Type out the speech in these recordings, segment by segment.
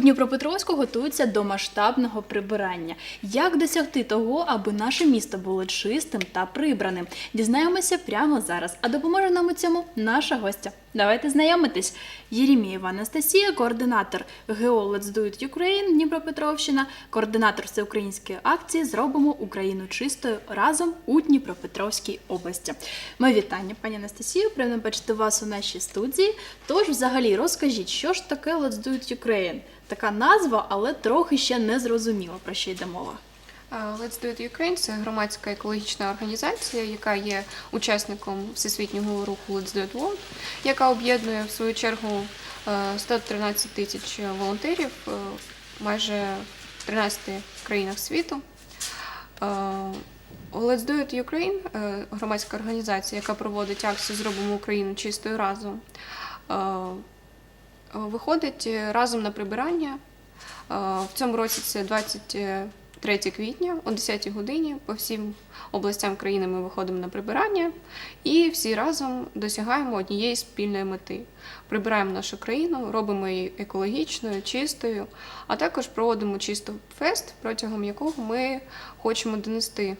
Дніпропетровську готуються до масштабного прибирання. Як досягти того, аби наше місто було чистим та прибраним? Дізнаємося прямо зараз. А допоможе нам у цьому наша гостя. Давайте знайомитись. Єрімієва Анастасія, координатор ГО Let's Do It Ukraine Дніпропетровщина, координатор всеукраїнської акції Зробимо Україну чистою разом у Дніпропетровській області. Моє вітання, пані Анастасію. Приємно бачити вас у нашій студії. Тож, взагалі, розкажіть, що ж таке Let's Do It Ukraine? Така назва, але трохи ще не зрозуміло, про що йде мова. Let's Do It Ukraine – це громадська екологічна організація, яка є учасником всесвітнього руху Let's Do It World, яка об'єднує в свою чергу е, 113 тисяч волонтерів е, майже в 13 країнах світу. Е, Let's Do It Ukraine е, громадська організація, яка проводить акцію Зробимо Україну чистою разом. е, Виходить разом на прибирання. Е, В цьому році це 23 квітня о 10 годині. По всім областям країни ми виходимо на прибирання і всі разом досягаємо однієї спільної мети. Прибираємо нашу країну, робимо її екологічною, чистою, а також проводимо чисто фест, протягом якого ми хочемо донести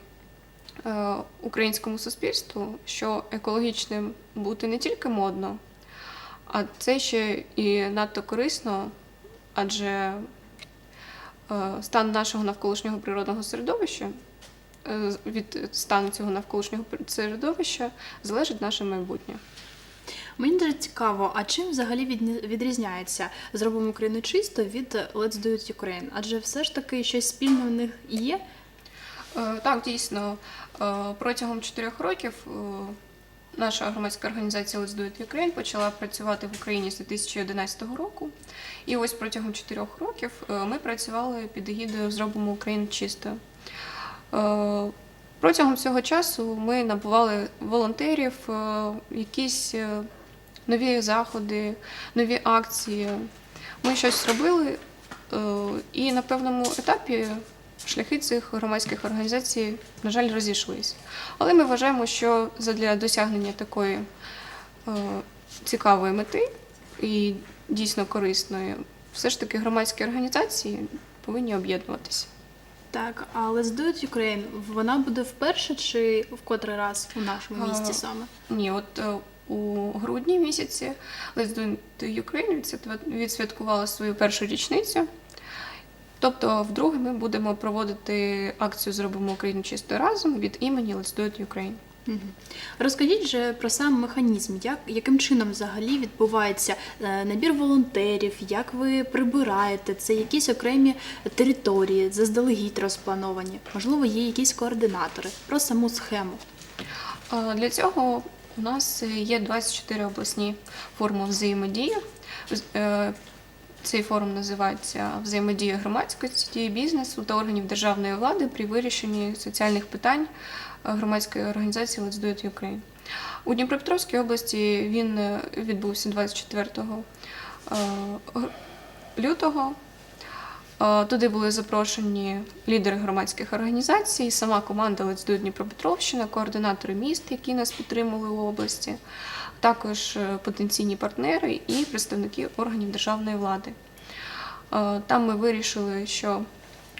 е, українському суспільству, що екологічним бути не тільки модно, а це ще і надто корисно, адже стан нашого навколишнього природного середовища, е, від стану цього навколишнього середовища залежить наше майбутнє. Мені дуже цікаво, а чим взагалі відрізняється Зробимо Україну чисто від Let's Do It Ukraine? Адже все ж таки щось спільне в них є. Е, Так, дійсно, е, протягом чотирьох років е, наша громадська організація Let's Do It Ukraine почала працювати в Україні з 2011 року. І ось протягом чотирьох років е, ми працювали під егідою Зробимо Україну чистою. Е, Протягом цього часу ми набували волонтерів, е, якісь нові заходи, нові акції. Ми щось робили, і на певному етапі шляхи цих громадських організацій, на жаль, розійшлись. Але ми вважаємо, що задля досягнення такої е, цікавої мети і дійсно корисної, все ж таки громадські організації повинні об'єднуватися. Так, а Let's Do It Ukraine, вона буде вперше чи в котрий раз у нашому місті А, саме? Ні, от е, у грудні місяці Let's Do It Ukraine відсвяткувала свою першу річницю. Тобто, вдруге ми будемо проводити акцію Зробимо Україну чистою разом від імені Let's Do It Ukraine. Розкажіть же про сам механізм, як, яким чином взагалі відбувається е, набір волонтерів, як ви прибираєте, це якісь окремі території, заздалегідь розплановані, можливо, є якісь координатори, про саму схему. Для цього у нас є 24 обласні форми взаємодії. Цей форум називається Взаємодія громадськості, бізнесу та органів державної влади при вирішенні соціальних питань е, громадської організації Let's Do It Ukraine. У Дніпропетровській області він е, відбувся 24 е, лютого. Туди були запрошені лідери громадських організацій, сама команда It Дніпропетровщина, координатори міст, які нас підтримали у області, також е, потенційні партнери і представники органів державної влади. Там ми вирішили, що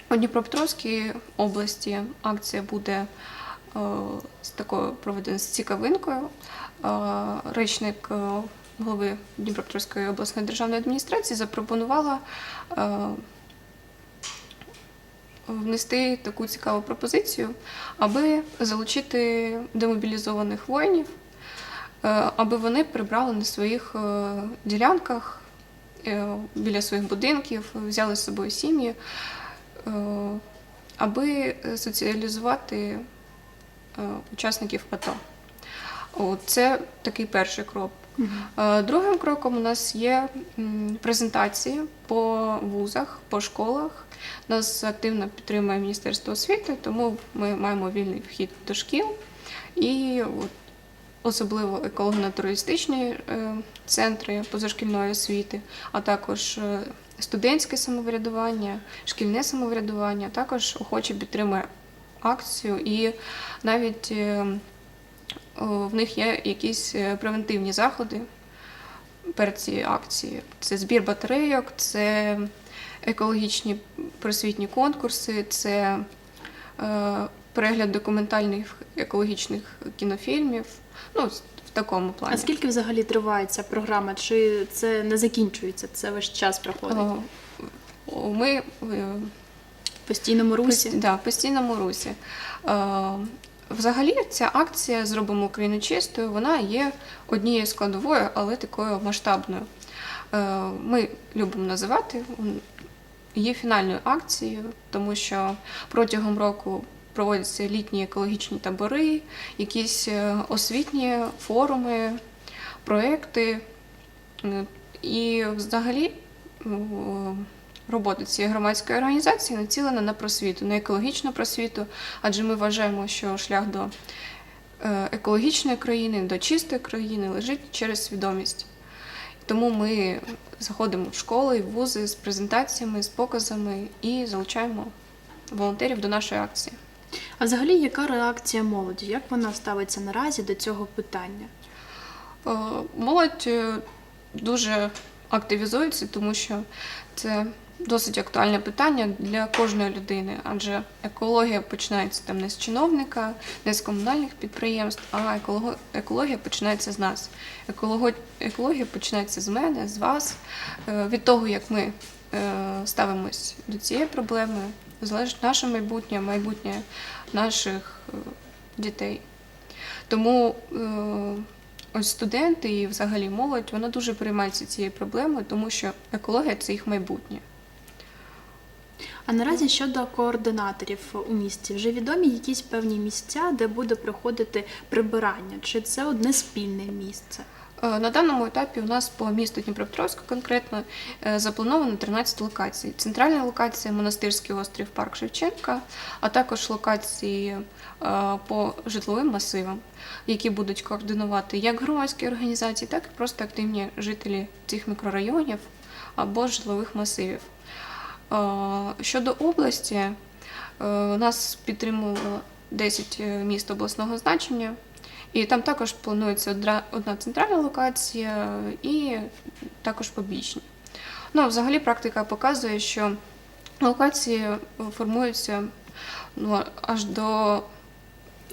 у Дніпропетровській області акція буде е, з такою проведена з цікавинкою. Речник е, голови Дніпропетровської обласної державної адміністрації запропонувала внести таку цікаву пропозицію, аби залучити демобілізованих воїнів, е, аби вони прибрали на своїх е, ділянках е, біля своїх будинків, взяли з собою сім'ї, аби соціалізувати учасників АТО. Це такий перший крок. Е, Другим кроком у нас є презентації по вузах, по школах. Нас активно підтримує Міністерство освіти, тому ми маємо вільний вхід до шкіл і от, особливо еколого-натуралістичні е, центри позашкільної освіти, а також е, студентське самоврядування, шкільне самоврядування також охоче підтримує акцію і навіть в них є якісь е, превентивні заходи перед цією акцією. Це збір батарейок, це екологічні просвітні конкурси, це е, перегляд документальних екологічних кінофільмів. Ну, в такому плані. А скільки взагалі триває ця програма? Чи це не закінчується? Це весь час проходить? Ми е, В постійному русі? Пост- Да, в постійному русі. Взагалі, ця акція Зробимо Україну чистою, вона є однією складовою, але такою масштабною. Е, Ми любимо називати її фінальною акцією, тому що протягом року проводяться літні екологічні табори, якісь е, освітні форуми, проекти. Е, І взагалі м, робота цієї громадської організації націлена на просвіту, на екологічну просвіту, адже ми вважаємо, що шлях до е, екологічної країни, до чистої країни лежить через свідомість. Тому ми заходимо в школи і в вузи з презентаціями, з показами і залучаємо волонтерів до нашої акції. А взагалі, яка реакція молоді? Як вона ставиться наразі до цього питання? Е, Молодь е, дуже активізується, тому що це досить актуальне питання для кожної людини, адже екологія починається там не з чиновника, не з комунальних підприємств, а екологія починається з нас. Екологія починається з мене, з вас. Е, Від того, як ми е, ставимось до цієї проблеми, залежить наше майбутнє, майбутнє наших е, дітей. Тому ось студенти і взагалі молодь вона дуже переймається цією проблемою, тому що екологія це їх майбутнє. А наразі щодо координаторів у місті, вже відомі якісь певні місця, де буде проходити прибирання? Чи це одне спільне місце? Е, На даному етапі у нас по місту Дніпропетровську конкретно е, заплановано 13 локацій. Центральна локація Монастирський острів Парк Шевченка, а також локації е, по житловим масивам, які будуть координувати як громадські організації, так і просто активні жителі цих мікрорайонів або житлових масивів. Е, Щодо області, е, нас підтримувало 10 міст обласного значення. І там також планується одна центральна локація і також побічні. Ну, взагалі практика показує, що локації формуються ну, аж до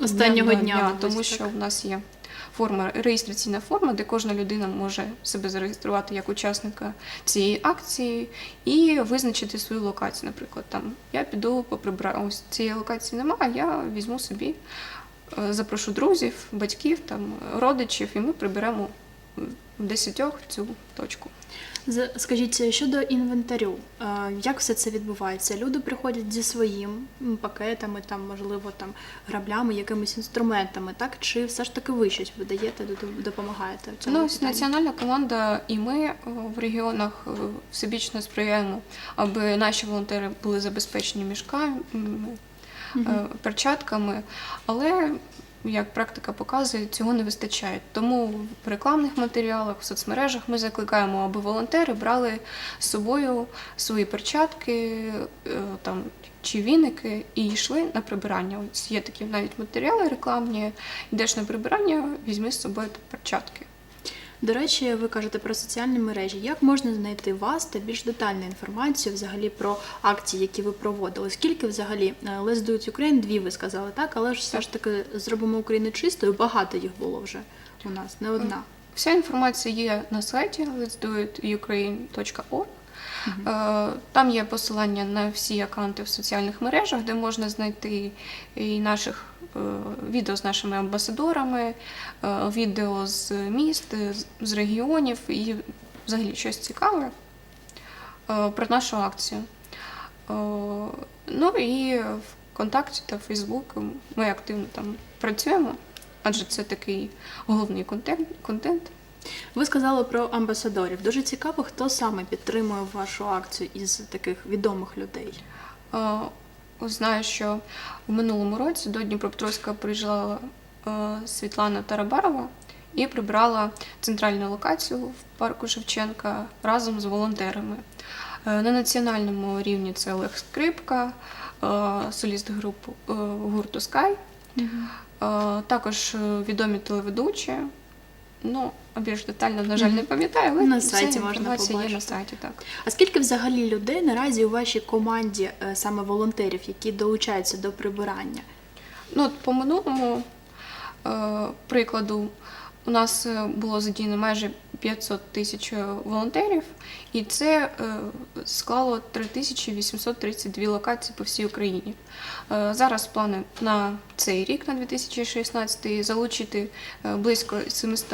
Останнього дня, дня, тому так? що в нас є форма, реєстраційна форма, де кожна людина може себе зареєструвати як учасника цієї акції і визначити свою локацію. Наприклад, там я піду поприбираю. Ось цієї локації немає, я візьму собі, е, запрошу друзів, батьків, там, родичів, і ми приберемо в десятьох цю точку. Скажіть, щодо інвентарю, е, як все це відбувається? Люди приходять зі своїм пакетами, там, можливо, там граблями, якимись інструментами, так? Чи все ж таки ви щось видаєте, допомагаєте в цьому Ну, питанні? національна команда і ми е, в регіонах е, всебічно сприяємо, аби наші волонтери були забезпечені мішками, перчатками, але як практика показує, цього не вистачає. Тому в рекламних матеріалах, в соцмережах ми закликаємо, аби волонтери брали з собою свої перчатки е, там, чи віники і йшли на прибирання. Ось є такі навіть матеріали рекламні. Йдеш на прибирання, візьми з собою перчатки. До речі, ви кажете про соціальні мережі. Як можна знайти вас та більш детальну інформацію взагалі про акції, які ви проводили? Скільки взагалі Лездують Do дві ви сказали, так? Але ж все ж таки зробимо Україну чистою. Багато їх було вже у нас, не одна. Вся інформація є на сайті let'sdoitukraine.org. Е, Там є посилання на всі аккаунти в соціальних мережах, де можна знайти і наших е, відео з нашими амбасадорами, е, відео з міст, з- регіонів і взагалі щось цікаве про нашу акцію. Ну і ВКонтакті та Фейсбук ми активно там працюємо, адже це такий головний контент. контент. Ви сказали про амбасадорів. Дуже цікаво, хто саме підтримує вашу акцію із таких відомих людей. Е, Знаю, що в минулому році до Дніпропетровська приїжджала е, Світлана Тарабарова і прибрала центральну локацію в парку Шевченка разом з волонтерами. Е, На національному рівні це Олег Скрипка, соліст групу е, гурту Е, також відомі телеведучі, Ну, більш детально, на жаль, не пам'ятаю, але На сайті можна побачити. є на сайті, так. А скільки взагалі людей наразі у вашій команді, е, саме волонтерів, які долучаються до прибирання? Ну, от по минулому е, прикладу, у нас е, було задіяно майже 500 тисяч е, волонтерів, і це е, склало 3832 локації по всій Україні. Зараз плани на цей рік, на 2016, залучити близько 700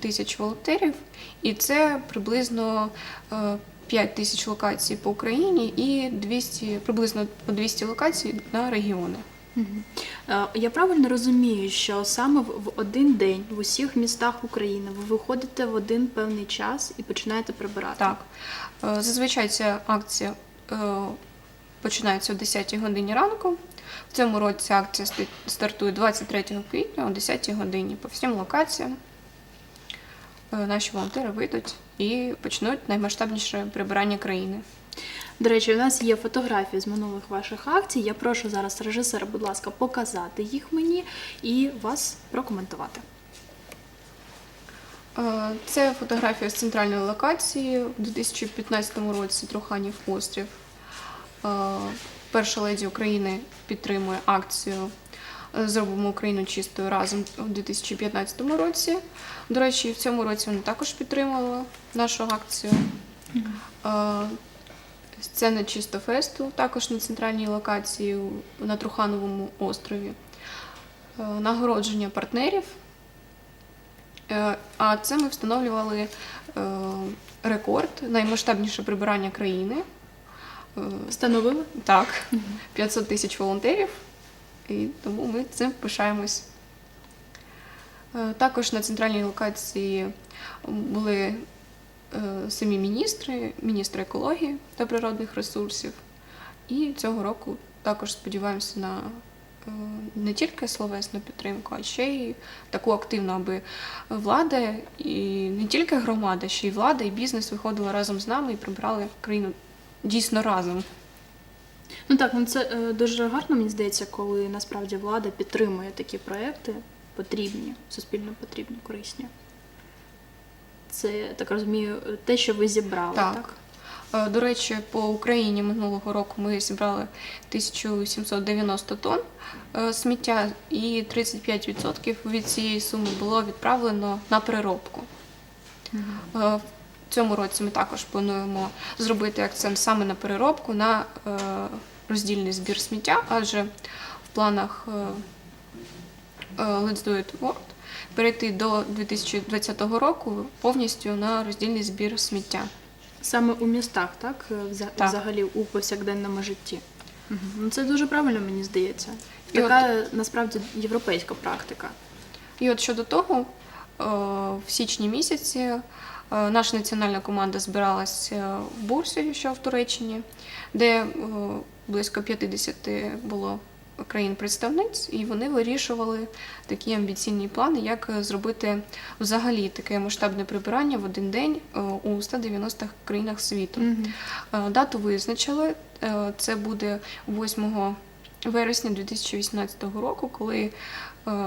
тисяч волонтерів, і це приблизно е, 5 тисяч локацій по Україні і 200, приблизно по 200 локацій на регіони. Е, Я правильно розумію, що саме в один день в усіх містах України ви виходите в один певний час і починаєте прибирати? Так. Е, Зазвичай ця акція е, починається о 10 годині ранку. В цьому році акція стартує 23 квітня о 10 годині по всім локаціям. Наші волонтери вийдуть і почнуть наймасштабніше прибирання країни. До речі, у нас є фотографії з минулих ваших акцій. Я прошу зараз режисера, будь ласка, показати їх мені і вас прокоментувати. Е, Це фотографія з центральної локації у 2015 році Труханів острів. Е, Перша леді України підтримує акцію Зробимо Україну чистою разом у 2015 році. До речі, в цьому році вони також підтримали нашу акцію. Сцена чисто фесту, також на центральній локації на Трухановому острові. Е, Нагородження партнерів. Е, А це ми встановлювали е, рекорд наймасштабніше прибирання країни. Встановили? Так, 500 тисяч волонтерів, і тому ми цим пишаємось. Також на центральній локації були самі міністри, міністр екології та природних ресурсів. І цього року також сподіваємося на е, не тільки словесну підтримку, а ще й таку активну, аби влада і не тільки громада, ще й влада, і бізнес виходили разом з нами і прибирали країну дійсно разом. Ну так, ну це е, дуже гарно, мені здається, коли насправді влада підтримує такі проекти, потрібні, суспільно потрібні, корисні. Це, так розумію, те, що ви зібрали, так? Так. Е, До речі, по Україні минулого року ми зібрали 1790 тонн е, сміття, і 35% від цієї суми було відправлено на переробку. Е, В цьому році ми також плануємо зробити акцент саме на переробку, на роздільний збір сміття, адже в планах Let's Do It World перейти до 2020 року повністю на роздільний збір сміття. Саме у містах, так? Е, вза- Так. Взагалі у повсякденному житті. Мгм. Ну, це дуже правильно, мені здається. І Така насправді європейська практика. І от щодо того, е, в січні місяці е, наша національна команда збиралася в Бурсі, що в Туреччині, де е, близько 50 було країн-представниць, і вони вирішували такі амбіційні плани, як е, зробити взагалі таке масштабне прибирання в один день е, у 190 країнах світу. Е, Дату визначили. Це буде 8 вересня 2018 року, коли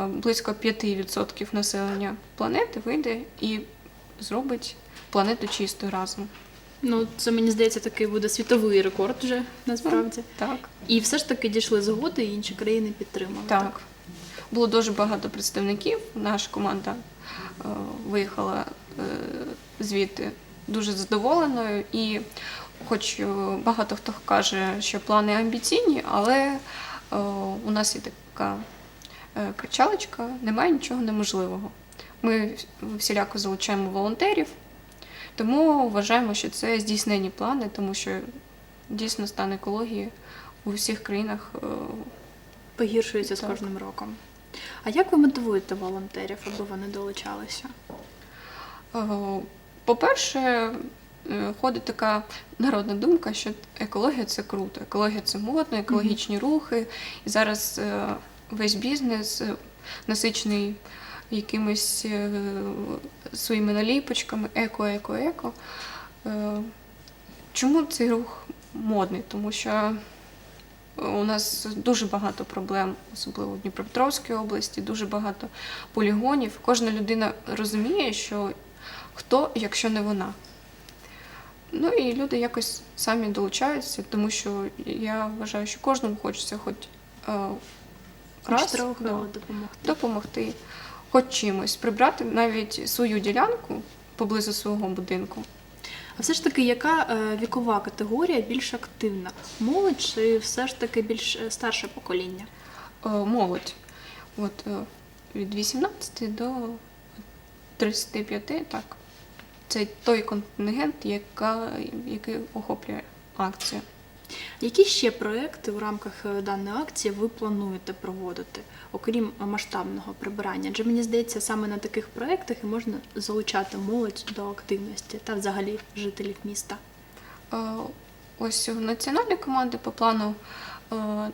близько 5% населення планети вийде і зробить планету чистою разом. Ну, це мені здається, такий буде світовий рекорд вже насправді. Так. І все ж таки дійшли згоди, і інші країни підтримали. Так. Було дуже багато представників. Наша команда е, виїхала е, звідти дуже задоволеною. І хоч е, багато хто каже, що плани амбіційні, але е, у нас є така е, кричалочка, немає нічого неможливого. Ми всіляко залучаємо волонтерів, тому вважаємо, що це здійснені плани, тому що дійсно стан екології у всіх країнах е, Погіршується з кожним роком. А як ви мотивуєте волонтерів, аби вони долучалися? Е, По-перше, е, ходить така народна думка, що екологія це круто, екологія це модно, екологічні рухи. І зараз весь бізнес насичений якимись е, своїми наліпочками еко, еко, еко. Е, Чому цей рух модний? Тому що У нас дуже багато проблем, особливо в Дніпропетровській області, дуже багато полігонів. Кожна людина розуміє, що хто, якщо не вона. Ну і люди якось самі долучаються, тому що я вважаю, що кожному хочеться хоч е, раз трохи да, допомогти. допомогти, хоч чимось, прибрати навіть свою ділянку поблизу свого будинку. А все ж таки, яка е, вікова категорія більш активна? Молодь чи все ж таки більш е, старше покоління? Е, молодь. От від 18 до 35, так. Це той контингент, яка, який охоплює акцію. Які ще проекти у рамках е, даної акції ви плануєте проводити, окрім е, масштабного прибирання? Адже мені здається, саме на таких проектах і можна залучати молодь до активності та взагалі жителів міста. Е, Ось у національної команди по плану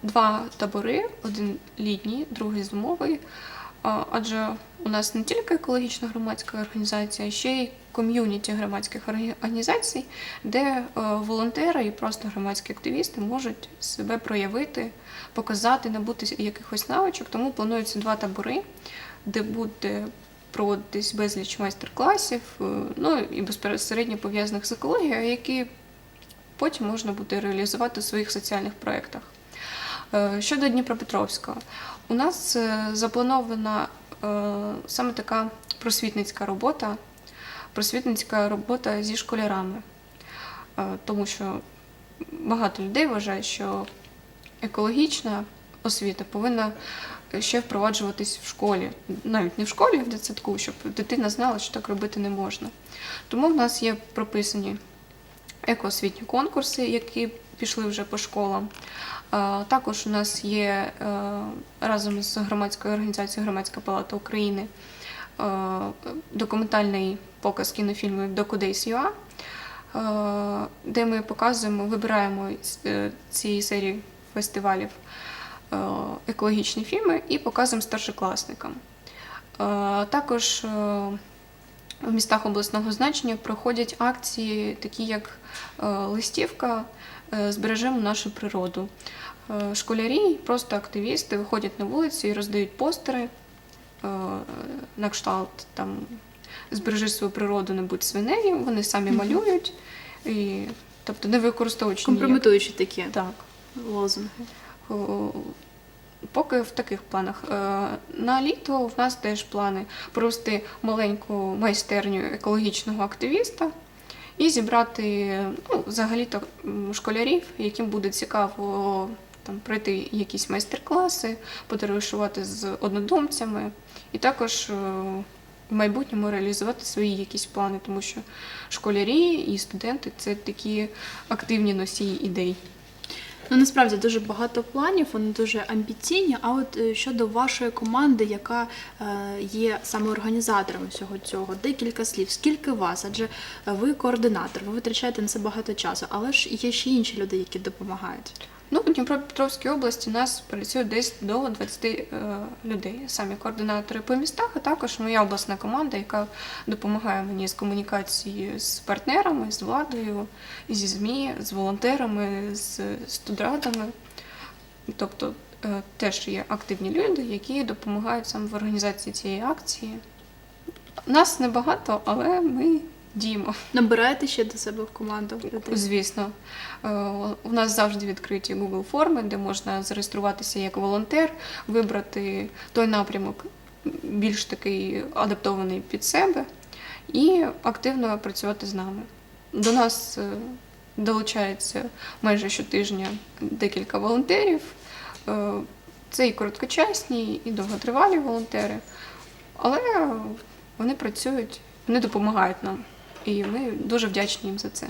два табори: один літній, другий зимовий. Адже у нас не тільки екологічна громадська організація, а ще й ком'юніті громадських організацій, де е, волонтери і просто громадські активісти можуть себе проявити, показати, набути якихось навичок. Тому плануються два табори, де буде проводитись безліч майстер-класів, е, ну і безпосередньо пов'язаних з екологією, які потім можна буде реалізувати у своїх соціальних проєктах. Е, Щодо Дніпропетровського, у нас запланована саме така просвітницька робота, просвітницька робота зі школярами, Е, тому що багато людей вважають, що екологічна освіта повинна ще впроваджуватись в школі, навіть не в школі, а в дитсадку, щоб дитина знала, що так робити не можна. Тому в нас є прописані екоосвітні конкурси, які пішли вже по школам. Е, Також у нас є е, разом з громадською організацією Громадська палата України документальний показ кінофільмів Докудейс.ua, е, де ми показуємо, вибираємо е, цієї серії фестивалів е, екологічні фільми і показуємо старшокласникам. Також в містах обласного значення проходять акції, такі як листівка Збережемо нашу природу. Школярі, просто активісти виходять на вулицю і роздають постери на кшталт там збережи свою природу, не будь свинею. Вони самі малюють, і, тобто не використовуючи ніяк- Компрометуючі такі Так. лозунги. Поки в таких планах. Е, На літо в нас теж плани провести маленьку майстерню екологічного активіста і зібрати ну, взагалі-то школярів, яким буде цікаво там, пройти якісь майстер-класи, подорожувати з однодумцями, і також е, в майбутньому реалізувати свої якісь плани, тому що школярі і студенти це такі активні носії ідей. Ну насправді дуже багато планів, вони дуже амбіційні. А от е, щодо вашої команди, яка е, є саме організатором всього цього, декілька слів. Скільки вас? Адже е, ви координатор, ви витрачаєте на це багато часу, але ж є ще інші люди, які допомагають. Ну, у Дніпропетровській області нас працює десь до 20 е, людей, самі координатори по містах, а також моя обласна команда, яка допомагає мені з комунікації з партнерами, з владою, зі ЗМІ, з волонтерами, з студентами. Тобто е, теж є активні люди, які допомагають саме в організації цієї акції. Нас небагато, але ми діємо. Набираєте ще до себе в команду людей? Звісно, Е, у нас завжди відкриті Google форми, де можна зареєструватися як волонтер, вибрати той напрямок більш такий адаптований під себе і активно працювати з нами. До нас е, долучається майже щотижня декілька волонтерів. Е, Це і короткочасні, і довготривалі волонтери, але вони працюють, вони допомагають нам. І ми дуже вдячні їм за це.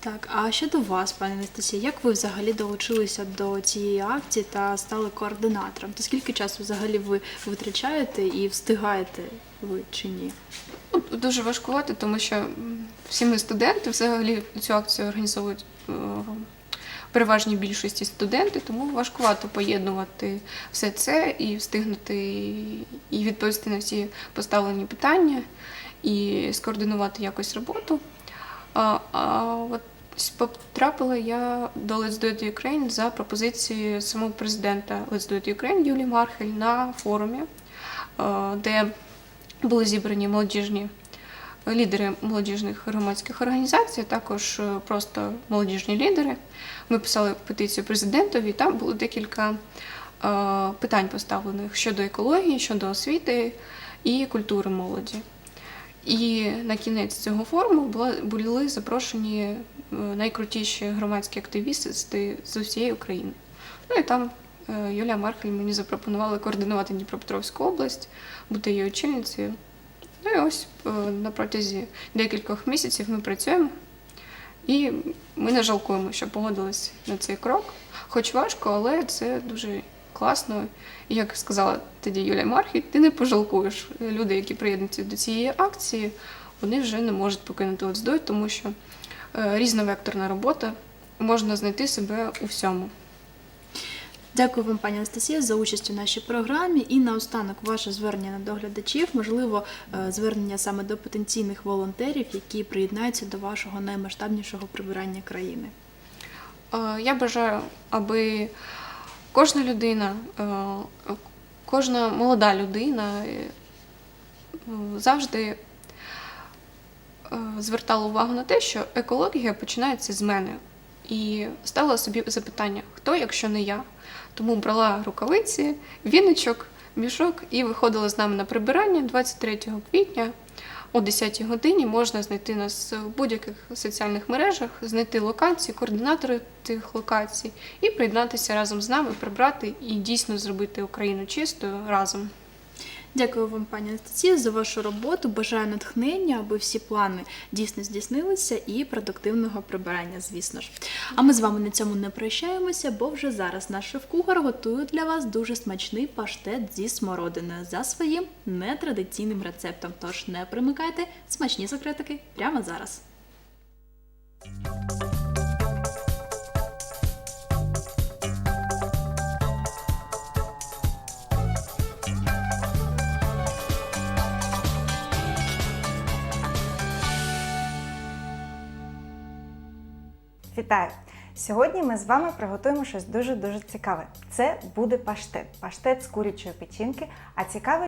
Так, а щодо вас, пані Анастасія, як ви взагалі долучилися до цієї акції та стали координатором? То скільки часу взагалі ви витрачаєте і встигаєте ви чи ні? Ну, Дуже важкувати, тому що всі ми студенти взагалі цю акцію організовують е, переважній більшості студенти, тому важкувато поєднувати все це і встигнути і відповісти на всі поставлені питання, і скоординувати якось роботу. А, а от Потрапила я до Let's Do It Ukraine за пропозицією самого президента Let's Do It Ukraine Юлії Мархель на форумі, де були зібрані молодіжні лідери молодіжних громадських організацій, також е, просто молодіжні лідери. Ми писали петицію президентові, там було декілька е, питань поставлених щодо екології, щодо освіти і культури молоді. І на кінець цього форуму були запрошені е, найкрутіші громадські активісти з усієї України. Ну і там е, Юлія Мархель мені запропонувала координувати Дніпропетровську область, бути її очільницею. Ну і ось е, на протязі декількох місяців ми працюємо. І ми не жалкуємо, що погодились на цей крок. Хоч важко, але це дуже класно. І як сказала тоді Юлія Мархі, ти не пожалкуєш. Люди, які приєднуються до цієї акції, вони вже не можуть покинути Оцдой, тому що е, різновекторна робота можна знайти себе у всьому. Дякую вам, пані Анастасія, за участь у нашій програмі. І наостанок ваше звернення до глядачів, можливо, е, звернення саме до потенційних волонтерів, які приєднаються до вашого наймасштабнішого прибирання країни. Е, Я бажаю, аби кожна людина, е, кожна молода людина е, завжди е, звертала увагу на те, що екологія починається з мене. І ставила собі запитання, хто, якщо не я. Тому брала рукавиці, віночок, мішок і виходила з нами на прибирання 23 квітня о 10 годині. Можна знайти нас в будь-яких соціальних мережах, знайти локації, координатори тих локацій і приєднатися разом з нами, прибрати і дійсно зробити Україну чистою разом. Дякую вам, пані Анастасія, за вашу роботу. Бажаю натхнення, аби всі плани дійсно здійснилися, і продуктивного прибирання, звісно ж. А ми з вами на цьому не прощаємося, бо вже зараз наш шеф-кухар готує для вас дуже смачний паштет зі смородиною за своїм нетрадиційним рецептом. Тож не примикайте смачні секретики прямо зараз. Вітаю! Сьогодні ми з вами приготуємо щось дуже дуже цікаве. Це буде паштет. Паштет з курячої печінки. А цікаве,